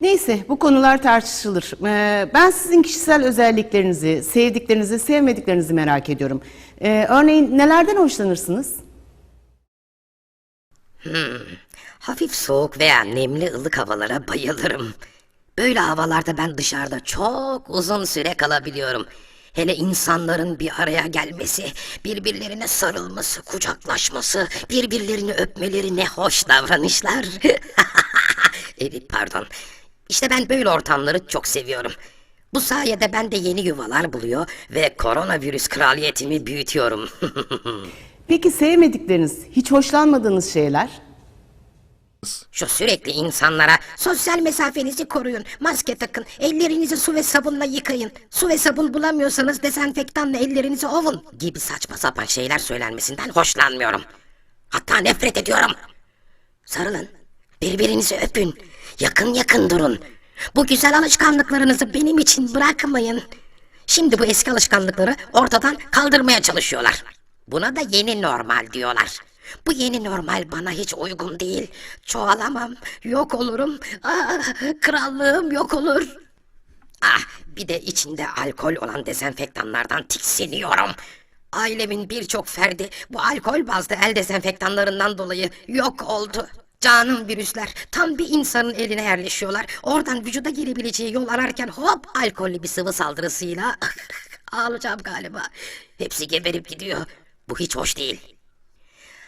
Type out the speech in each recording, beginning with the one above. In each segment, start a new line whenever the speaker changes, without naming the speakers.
Neyse bu konular tartışılır. Ee, ben sizin kişisel özelliklerinizi, sevdiklerinizi, sevmediklerinizi merak ediyorum. Ee, örneğin nelerden hoşlanırsınız?
Hafif soğuk veya nemli ılık havalara bayılırım. Böyle havalarda ben dışarıda çok uzun süre kalabiliyorum. Hele insanların bir araya gelmesi, birbirlerine sarılması, kucaklaşması, birbirlerini öpmeleri ne hoş davranışlar. evet pardon. İşte ben böyle ortamları çok seviyorum. Bu sayede ben de yeni yuvalar buluyor ve koronavirüs kraliyetimi büyütüyorum.
Peki sevmedikleriniz, hiç hoşlanmadığınız şeyler?
Şu sürekli insanlara sosyal mesafenizi koruyun, maske takın, ellerinizi su ve sabunla yıkayın. Su ve sabun bulamıyorsanız dezenfektanla ellerinizi ovun gibi saçma sapan şeyler söylenmesinden hoşlanmıyorum. Hatta nefret ediyorum. Sarılın, birbirinizi öpün, yakın yakın durun. Bu güzel alışkanlıklarınızı benim için bırakmayın. Şimdi bu eski alışkanlıkları ortadan kaldırmaya çalışıyorlar. Buna da yeni normal diyorlar. Bu yeni normal bana hiç uygun değil. Çoğalamam, yok olurum. Ah, krallığım yok olur. Ah, bir de içinde alkol olan dezenfektanlardan tiksiniyorum. Ailemin birçok ferdi bu alkol bazlı el dezenfektanlarından dolayı yok oldu. Canım virüsler tam bir insanın eline yerleşiyorlar. Oradan vücuda girebileceği yol ararken hop alkollü bir sıvı saldırısıyla ağlayacağım galiba. Hepsi geberip gidiyor. Bu hiç hoş değil.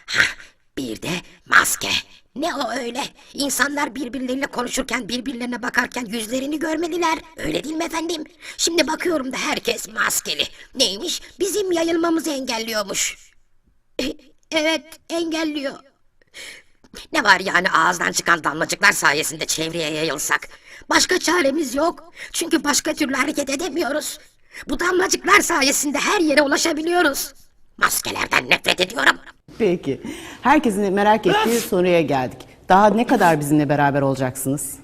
Hah, bir de maske. Ne o öyle? İnsanlar birbirleriyle konuşurken, birbirlerine bakarken yüzlerini görmeliler. Öyle değil mi efendim? Şimdi bakıyorum da herkes maskeli. Neymiş? Bizim yayılmamızı engelliyormuş. Evet, engelliyor. Ne var yani ağızdan çıkan damlacıklar sayesinde çevreye yayılsak? Başka çaremiz yok. Çünkü başka türlü hareket edemiyoruz. Bu damlacıklar sayesinde her yere ulaşabiliyoruz. Maskelerden nefret ediyorum.
Peki. Herkesin merak ettiği soruya geldik. Daha ne kadar bizimle beraber olacaksınız?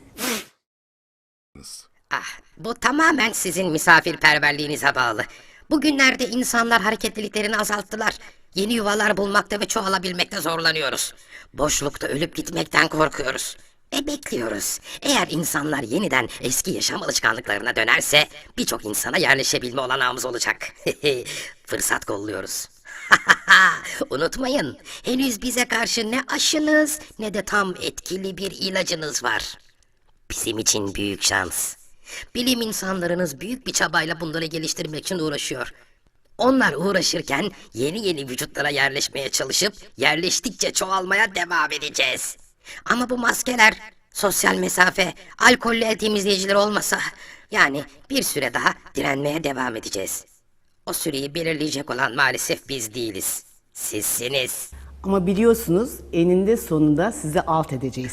Ah, bu tamamen sizin misafirperverliğinize bağlı. Bugünlerde insanlar hareketliliklerini azalttılar. Yeni yuvalar bulmakta ve çoğalabilmekte zorlanıyoruz. Boşlukta ölüp gitmekten korkuyoruz. E bekliyoruz. Eğer insanlar yeniden eski yaşam alışkanlıklarına dönerse birçok insana yerleşebilme olanağımız olacak. Fırsat kolluyoruz. Unutmayın, henüz bize karşı ne aşınız ne de tam etkili bir ilacınız var. Bizim için büyük şans. Bilim insanlarınız büyük bir çabayla bunları geliştirmek için uğraşıyor. Onlar uğraşırken yeni yeni vücutlara yerleşmeye çalışıp yerleştikçe çoğalmaya devam edeceğiz. Ama bu maskeler, sosyal mesafe, alkollü el temizleyiciler olmasa yani bir süre daha direnmeye devam edeceğiz. O süreyi belirleyecek olan maalesef biz değiliz. Sizsiniz.
Ama biliyorsunuz eninde sonunda sizi alt edeceğiz.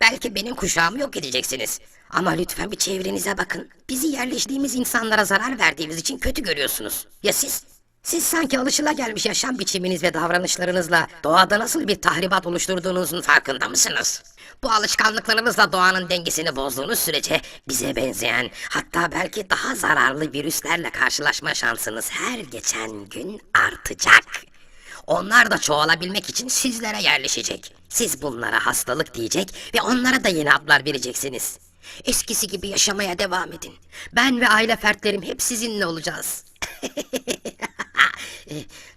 Belki benim kuşağımı yok edeceksiniz. Ama lütfen bir çevrenize bakın. Bizi yerleştiğimiz insanlara zarar verdiğimiz için kötü görüyorsunuz. Ya siz? Siz sanki alışılagelmiş yaşam biçiminiz ve davranışlarınızla doğada nasıl bir tahribat oluşturduğunuzun farkında mısınız? Bu alışkanlıklarınızla doğanın dengesini bozduğunuz sürece bize benzeyen hatta belki daha zararlı virüslerle karşılaşma şansınız her geçen gün artacak. Onlar da çoğalabilmek için sizlere yerleşecek. Siz bunlara hastalık diyecek ve onlara da yeni adlar vereceksiniz. Eskisi gibi yaşamaya devam edin. Ben ve aile fertlerim hep sizinle olacağız.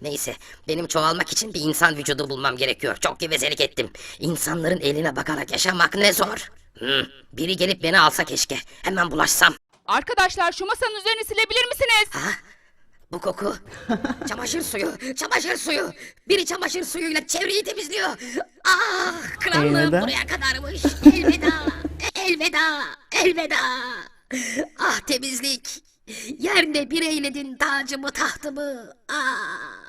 Neyse, benim çoğalmak için bir insan vücudu bulmam gerekiyor. Çok gevezelik ettim. İnsanların eline bakarak yaşamak ne zor. Hmm, biri gelip beni alsa keşke. Hemen bulaşsam.
Arkadaşlar şu masanın üzerini silebilir misiniz?
Ha? Bu koku. çamaşır suyu, çamaşır suyu. Biri çamaşır suyuyla çevreyi temizliyor. Ah, krallığım
Elveda.
buraya kadarmış. Elveda, elveda, elveda. Ah temizlik. Yerde bir eyledin tacımı tahtımı. Ah.